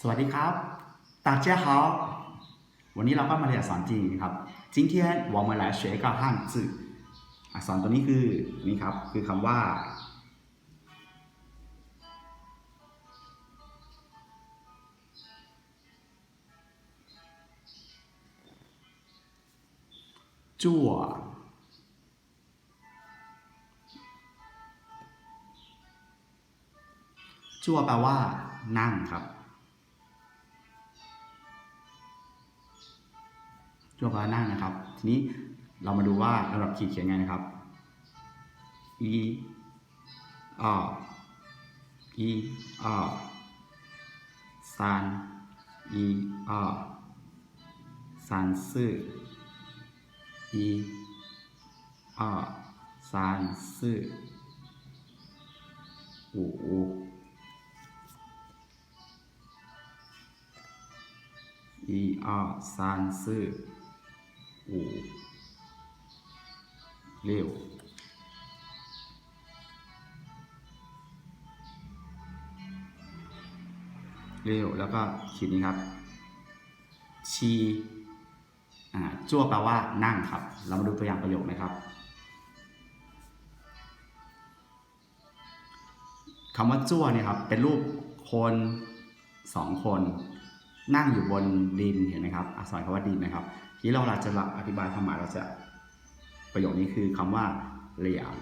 สวัสดีครับ大家好วันนี้เราก็มาเรียนอักษรจีนครับ今天我们来学一个汉字อักษรตัวนี้คือนี่ครับ คือคำว่า จั่ว จั่วแปลว่า นั่งครับ ช่วงขาล่งนะครับ ทีนี้เรามาดูว่าระดับขีดเขียนไงนะครับ e อ e อซานอีออซานซื่ออีออซานซื่ออูอูอีออซานซื่อ 六เร็วแล้วก็ขีดนี้ครับ ชีอ่าจั่วแปลว่านั่งครับ เรามาดูตัวอย่างประโยคนะครับคำว่าจั่วเนี่ยครับ เป็นรูปคนสองคน นั่งอยู่บนดินเห็นไหมครับอักษรคำว่าดินนะครับ ทีเราเราจะอธิบายความหมายเราจะประโยคนี้คือคำว่าเหลี่ยม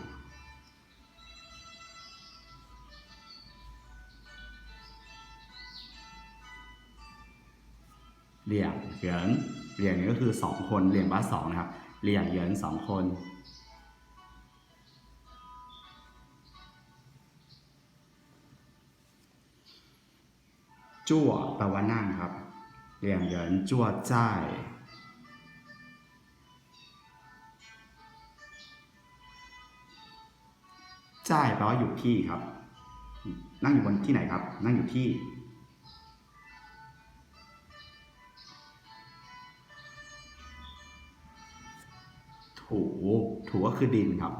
เหลี่ยมเหยินเหลี่ยมนี่ก็คือสองคนเหลี่ยมว่าสองนะครับเหลี่ยมเหยินสองคนจั่วแปลว่านั่งครับเหลี่ยมเหยินจั่วจ้าย จ้ายแปลว่าอยู่ที่ครับ นั่งอยู่บนที่ไหนครับ นั่งอยู่ที่ ถูถูก็คือดินครับ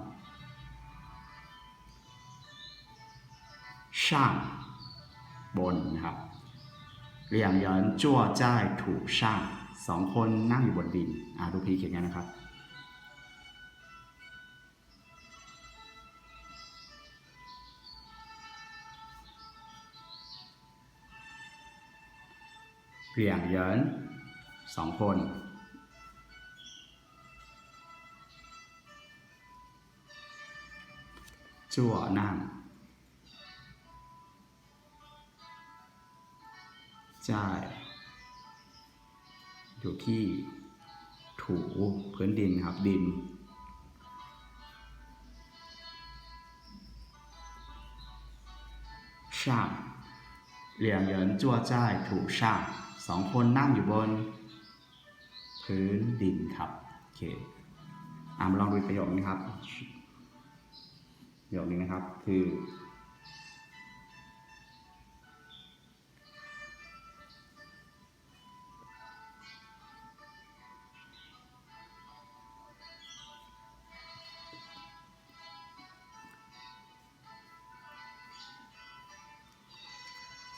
ช่างบนนะครับเหลี่ยมเหยินจั่วจ้ายถูช่างสองคนนั่งอยู่บนดินอ่าดูพีเขียนกันนะครับ เหลี่ยมเยินสองคน จั่วนั่งจ่ายอยู่ที่ถูพื้นดินครับดินช่างเหลี่ย สองคนนั่งอยู่บน พื้นดินครับโอเคอ่ามาลองดูประโยคนี้ครับประโยคนี้นะครับคือ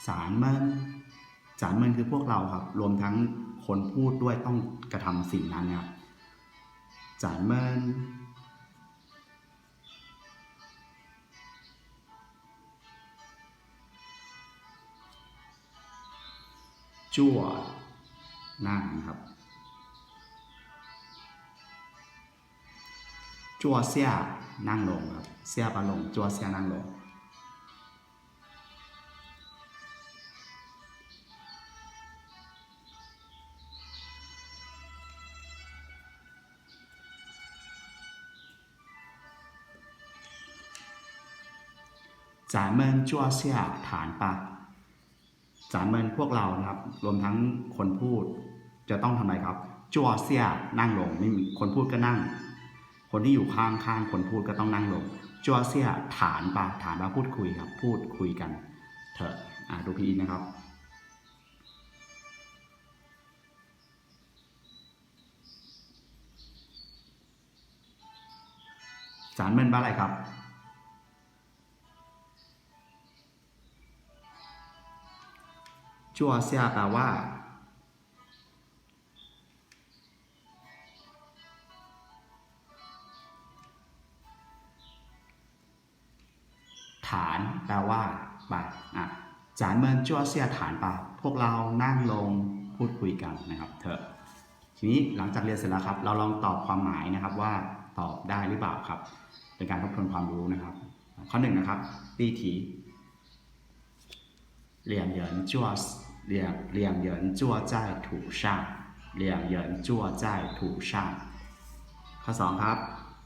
สารมิน สารมินคือพวกเราครับ รวมทั้งคนพูดด้วยต้องกระทำสิ่งนั้นนะครับสารมินจั่วนั่งนะครับ จั่วเสียนั่งลงครับ เสียปะลงจั่วเสียนั่งลง 咱们坐下谈吧จานเมินพวกเรานะครับ รวมทั้งคนพูดจะต้องทำอะไรครับ จัวเสียนั่งลงไม่มีคนพูดก็นั่ง คนที่อยู่ข้างข้างคนพูดก็ต้องนั่งลง จัวเสียฐานปะฐานปะพูดคุยครับ พูดคุยกัน เถอะอ่าดูพีนะครับ จานเมินว่าอะไรครับ จัวเซียแปลว่า ฐานแปลว่าไปอะจานเมินจัวเสียฐานไปพวกเรานั่งลงพูดคุยกันนะครับเถอะทีนี้หลังจากเรียนเสร็จแล้วครับ เราลองตอบความหมายนะครับว่าตอบได้หรือเปล่าครับ เป็นการทบทวนความรู้นะครับ ข้อหนึ่งนะครับตีถี 两人坐两两人坐在土上两人坐在土上ข้อสองครับ